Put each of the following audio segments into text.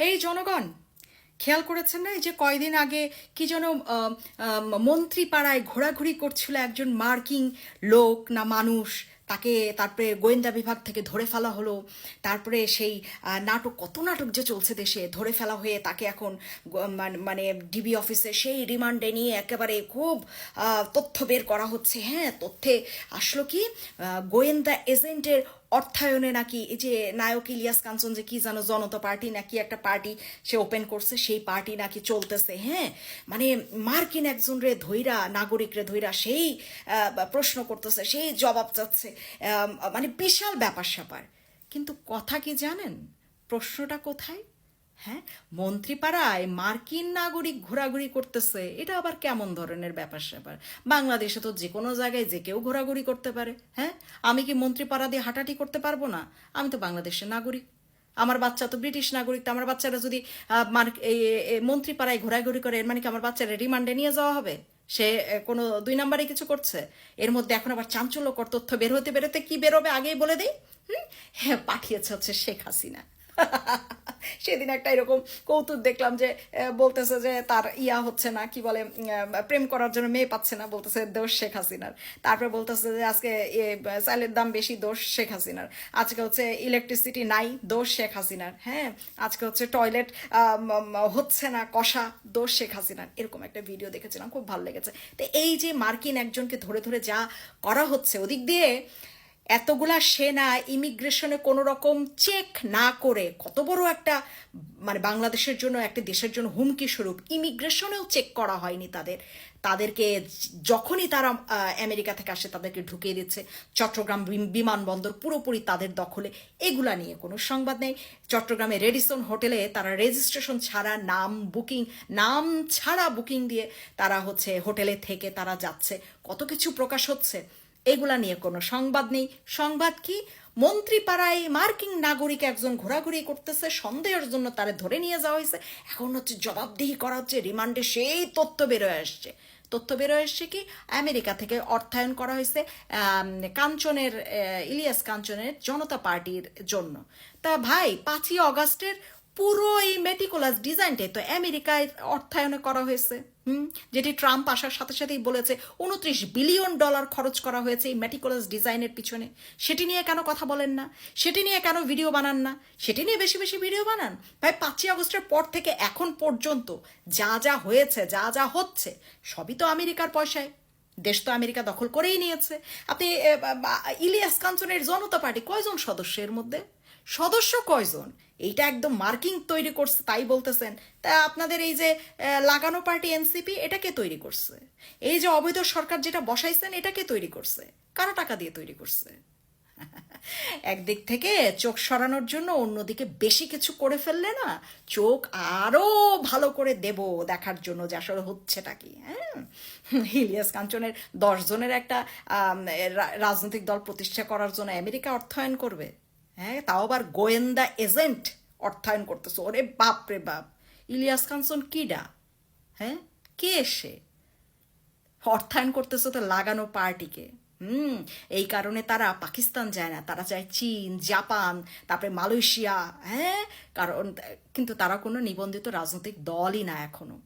এই জনগণ, খেয়াল করেছেন না এই যে কয়দিন আগে কি যেন মন্ত্রী পাড়ায় ঘোরাঘুরি করছিল একজন মার্কিং লোক না মানুষ, তাকে তারপরে গোয়েন্দা বিভাগ থেকে ধরে ফেলা হলো, তারপরে সেই নাটক, কত নাটক যে চলছে দেশে, ধরে ফেলা হয়ে তাকে এখন মানে ডিবি অফিসে সেই রিমান্ডে নিয়ে একেবারে খুব তথ্য বের করা হচ্ছে। হ্যাঁ তথ্যে আসলো কি গোয়েন্দা এজেন্টের অর্থায়নে নাকি এই যে নায়ক ইলিয়াস কাঞ্চন যে কি জানো জনতা পার্টি নাকি একটা পার্টি সে ওপেন করছে, সেই পার্টি নাকি চলতেছে হ্যাঁ? মানে মার্কিন একজন রে ধৈরা নাগরিক রে ধৈরা সেই প্রশ্ন করতেছে, সেই জবাব চাচ্ছে মানে বিশাল ব্যাপার স্যাপার কিন্তু কথা কি জানেন? প্রশ্নটা কোথায়? হ্যাঁ মন্ত্রীপাড়ায় মার্কিন নাগরিক ঘোরাঘুরি করতেছে, এটা আবার কেমন ধরনের ব্যাপার স্যাপার? বাংলাদেশে তো যে কোনো জায়গায় যে কেউ ঘোরাঘুরি করতে পারে হ্যাঁ? আমি কি মন্ত্রীপাড়া দিয়ে হাঁটাহাঁটি করতে পারব না? আমি তো বাংলাদেশের নাগরিক। আমার বাচ্চা তো ব্রিটিশ নাগরিক, তো আমার বাচ্চারা যদি মন্ত্রীপাড়ায় ঘোরাঘুরি করে এর মানে কি আমার বাচ্চারা রিমান্ডে নিয়ে যাওয়া হবে? সে কোনো দুই নাম্বারে কিছু করছে? এর মধ্যে এখন আবার চাঞ্চল্যকর তথ্য বের হতে বেরোতে কি বেরোবে আগেই বলে দেই? হুম? হ্যাঁ পাঠিয়েছে হচ্ছে শেখ হাসিনা। সেদিন একটা এরকম কৌতুক দেখলাম যে বলতেছে যে তার ইয়া হচ্ছে না, কি বলে প্রেম করার জন্য মেয়ে পাচ্ছে না, বলতেছে দোষ শেখ হাসিনার। তারপরে বলতেছে যে আজকে চালের দাম বেশি, দোষ শেখ হাসিনার। আজকে হচ্ছে ইলেকট্রিসিটি নাই, দোষ শেখ হাসিনার হ্যাঁ? আজকে হচ্ছে টয়লেট হচ্ছে না, কষা, দোষ শেখ হাসিনার। এরকম একটা ভিডিও দেখেছিলাম, খুব ভালো লেগেছে। তো এই যে মার্কিন একজনকে ধরে ধরে যা করা হচ্ছে, ওদিক দিয়ে এতগুলা সেনা ইমিগ্রেশনে কোনো রকম চেক না করে কত বড় একটা মানে বাংলাদেশের জন্য, একটা দেশের জন্য হুমকি স্বরূপ, ইমিগ্রেশনেও চেক করা হয়নি তাদের। তাদেরকে যখনই তারা আমেরিকা থেকে আসে, তাদেরকে ঢুকিয়ে দিচ্ছে। চট্টগ্রাম বিম- বিমানবন্দর পুরোপুরি তাদের দখলে। এগুলা নিয়ে কোনো সংবাদ নেই। চট্টগ্রামে রেডিসন হোটেলে তারা রেজিস্ট্রেশন ছাড়া নাম বুকিং, নাম ছাড়া বুকিং দিয়ে তারা হচ্ছে হোটেলে থেকে তারা যাচ্ছে। কত কিছু প্রকাশ হচ্ছে। এগুলা নিয়ে কোনো সংবাদ নেই। সংবাদ কি? মন্ত্রীপাড়ায় মার্কিন নাগরিক একজন ঘোরাঘুরি করতেছে, সন্দেহের জন্য তারে ধরে নিয়ে যাওয়া হয়েছে। এখন হচ্ছে জবাবদিহি করা হচ্ছে, রিমান্ডে সেই তথ্য বেরোয় আসছে। তথ্য বেরোয় এসছে কি? আমেরিকা থেকে অর্থায়ন করা হয়েছে কাঞ্চনের ইলিয়াস কাঞ্চনের জনতা পার্টির জন্য। তা ভাই, পাঁচই অগাস্টের পুরো এই মেটিকুলাস ডিজাইনটাই তো আমেরিকায় অর্থায়নে করা হয়েছে। হুম, যেটি ট্রাম্প আসার সাথে সাথেই বলেছে, উনত্রিশ বিলিয়ন ডলার খরচ করা হয়েছে এই ম্যাটিকোলাস ডিজাইনের পিছনে। সেটি নিয়ে কেন কথা বলেন না? সেটি নিয়ে কেন ভিডিও বানান না? সেটি নিয়ে বেশি বেশি ভিডিও বানান? ভাই, পাঁচই আগস্টের পর থেকে এখন পর্যন্ত যা যা হয়েছে, যা যা হচ্ছে, সবই তো আমেরিকার পয়সায়। দেশ তো আমেরিকা দখল করেই নিয়েছে। আপনি ইলিয়াস কাঞ্চনের জনতা পার্টি কয়জন সদস্যের মধ্যে? সদস্য কয়জন? এইটা একদম মার্কিং তৈরি করছে, তাই বলতেছেন। তা আপনাদের এই যে লাগানো পার্টি এনসিপি এটাকে তৈরি করছে? এই যে অবৈধ সরকার যেটা বসাইছেন এটাকে তৈরি করছে? কারা টাকা দিয়ে তৈরি করছে? একদিক থেকে চোখ সরানোর জন্য অন্যদিকে বেশি কিছু করে ফেললে না চোখ আরও ভালো করে দেব দেখার জন্য, যে আসলে হচ্ছেটা কি হ্যাঁ? ইলিয়াস কাঞ্চনের দশ জনের একটা রাজনৈতিক দল প্রতিষ্ঠা করার জন্য আমেরিকা অর্থায়ন করবে। হ্যাঁ তাও আবার গোয়েন্দা এজেন্ট অর্থায়ন করতেছে। ওরে বাপ রে বাপ। ইলিয়াস কাঞ্চন কিডা? হ্যাঁ কে সে? অর্থায়ন করতেছে তো লাগানো পার্টিকে। হুম, এই কারণে তারা পাকিস্তান যায় না, তারা যায় চীন, জাপান, তারপরে মালয়েশিয়া হ্যাঁ? কারণ, কিন্তু তারা কোনো নিবন্ধিত রাজনৈতিক দলই না এখনও।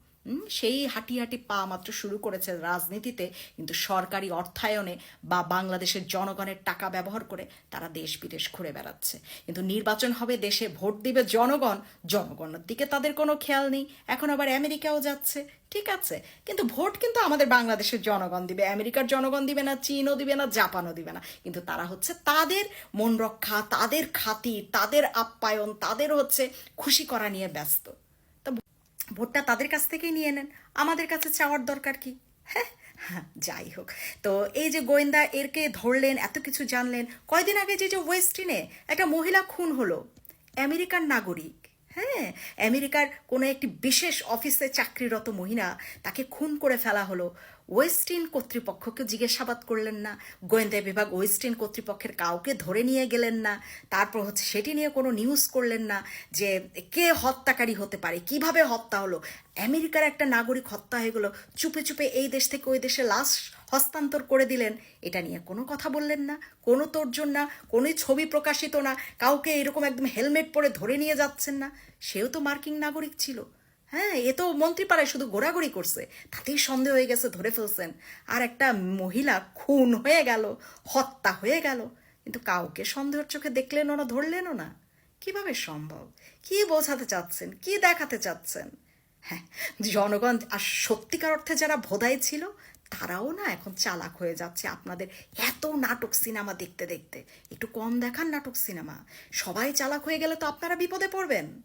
সেই হাঁটি হাঁটি পা মাত্র শুরু করেছে রাজনীতিতে, কিন্তু সরকারি অর্থায়নে বা বাংলাদেশের জনগণের টাকা ব্যবহার করে তারা দেশ বিদেশ ঘুরে বেড়াচ্ছে। কিন্তু নির্বাচন হবে, দেশে ভোট দিবে জনগণ, জনগণের দিকে তাদের কোনো খেয়াল নেই। এখন আবার আমেরিকাও যাচ্ছে, ঠিক আছে। কিন্তু ভোট কিন্তু আমাদের বাংলাদেশের জনগণ দিবে। আমেরিকার জনগণ দিবে না, চীনও দিবে না, জাপানও দিবে না। কিন্তু তারা হচ্ছে তাদের মন রক্ষা, তাদের খাতির, তাদের আপ্যায়ন, তাদের হচ্ছে খুশি করা নিয়ে ব্যস্ত। তা ভোটটা তাদের কাছ থেকেই নিয়ে নেন। আমাদের কাছে চাওয়ার দরকার কি? হ্যাঁ হ্যাঁ, যাই হোক। তো এই যে গোয়েন্দা এরকে ধরলেন এত কিছু জানলেন কয়দিন আগে যে যে ওয়েস্টিনে একটা মহিলা খুন হলো আমেরিকার নাগরিক হ্যাঁ আমেরিকার কোনো একটি বিশেষ অফিসে চাকরিরত মহিলা তাকে খুন করে ফেলা হলো। ওয়েস্টিন কর্তৃপক্ষকে জিজ্ঞাসাবাদ করলেন না। গোয়েন্দা বিভাগ ওয়েস্টিন কর্তৃপক্ষের কাউকে ধরে নিয়ে গেলেন না। তারপর হচ্ছে সেটি নিয়ে কোনো নিউজ করলেন না যে কে হত্যাকারী হতে পারে, কীভাবে হত্যা হলো। আমেরিকার একটা নাগরিক হত্যা হয়ে গেলো, চুপে চুপে এই দেশ থেকে ওই দেশে লাশ হস্তান্তর করে দিলেন। এটা নিয়ে কোনো কথা বললেন না, কোনো তোরজন না কোনো ছবি প্রকাশিত না, কাউকে এরকম একদম হেলমেট পরে ধরে নিয়ে যাচ্ছেন না। সেও তো মার্কিন নাগরিক ছিল। হ্যাঁ এ তো মন্ত্রীপাড়ায় শুধু ঘোরাঘুরি করছে। তাতেই সন্দেহ হয়ে গেছে, ধরে ফেলছেন। আর একটা মহিলা খুন হয়ে গেল, হত্যা হয়ে গেল। কিন্তু কাউকে সন্দেহের চোখে দেখলেনও না, ধরলেনও না। কীভাবে সম্ভব? কি বোঝাতে চাচ্ছেন? কি দেখাতে চাচ্ছেন? হ্যাঁ জনগণ, আর সত্যিকার অর্থে যারা ভোদাই ছিল, তারাও না এখন চালাক হয়ে যাচ্ছে আপনাদের এত নাটক সিনেমা দেখতে দেখতে। একটু কম দেখান নাটক সিনেমা। সবাই চালাক হয়ে গেলে তো আপনারা বিপদে পড়বেন।